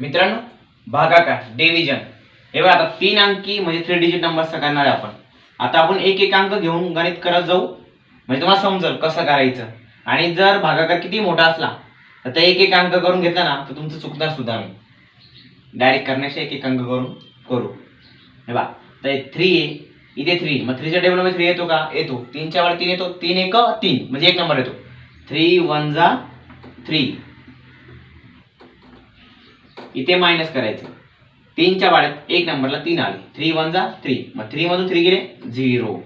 मित्रांनो भागाकार डिव्हिजन हे बघा आता तीन अंकी म्हणजे थ्री डिजिट नंबर करणार आहे आपण. आता आपण एक एक अंक घेऊन गणित करत जाऊ. म्हणजे तुम्हाला समजेल कसं करायचं. आणि जर भागाकार किती मोठा असला तर ते एक एक अंक करून घेतला ना तर तुमचं चुकणार सुद्धा मी डायरेक्ट करण्याचे एक एक अंक करून करू. हे बा तर थ्री आहे. इथे थ्री मग थ्रीच्या टेबलमध्ये थ्री येतो का? येतो. तीनच्या वर तीन येतो. तीन एक तीन. म्हणजे एक नंबर येतो. थ्री वन जा थ्री इथे मायनस करायचं. तीनच्या वाड्यात एक नंबरला तीन आले. थ्री वन जा थ्री मग थ्री मधून थ्री गेले झिरो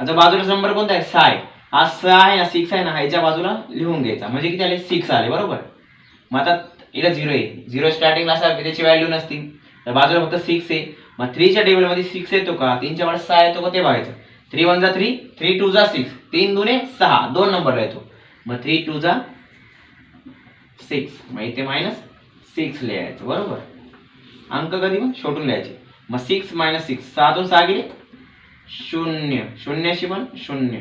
आता बाजूला नंबर कोणता आहे? साय हा सहा आहे ना सिक्स आहे ना ह्याच्या बाजूला लिहून घ्यायचा. म्हणजे किती आले? सिक्स आले बरोबर? मग आता इला झिरो आहे. झिरो स्टार्टिंगला असा त्याची व्हॅल्यू नसती तर बाजूला फक्त सिक्स आहे. मग थ्रीच्या टेबलमध्ये सिक्स येतो का? तीनच्या वाड्यात सहा येतो का? ते बघायचं. थ्री वन जा थ्री थ्री टू जा सिक्स तीन दुने सहा. दोन नंबरला येतो. मग थ्री टू जा सिक्स मग इथे मायनस सिक्स लिहायचं बरोबर? अंक कधी मग? शोधून लिहायचे मग सिक्स मायनस सिक्स सहातून सहा गेले? शून्य. शून्याशी पण शून्य.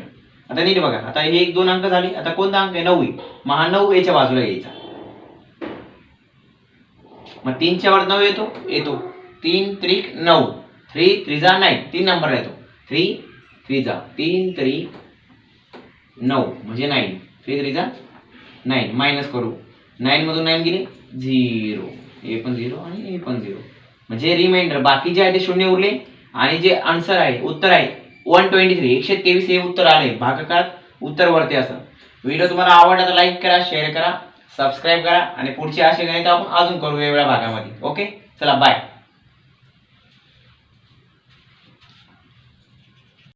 आता नीट बघा. आता हे एक दोन अंक झाले. आता कोणता अंक आहे? नऊ मग हा नऊ याच्या बाजूला यायचा मग तीनच्या वर नऊ येतो? येतो. तीन त्रिक नऊ. थ्री त्रिजा नाईन तीन नंबरला येतो. थ्री त्रिजा तीन त्री नऊ. म्हणजे नाईन. थ्री त्रिजा नाईन. मायनस करू. नाईन मधून नाईन गेले? झिरो. हे पण झिरो आणि हे पण झिरो. म्हणजे रिमाइंडर बाकी जे आहे ते शून्य उरले. आणि जे आन्सर आहे उत्तर आहे वन ट्वेंटी थ्री एकशे तेवीस हे उत्तर आले. भागाकारात उत्तर वरती असं. व्हिडिओ तुम्हाला आवडला तर लाईक करा शेअर करा सबस्क्राईब करा. आणि पुढचे असे गणित आपण अजून करू वेगवेगळ्या भागामध्ये. ओके चला बाय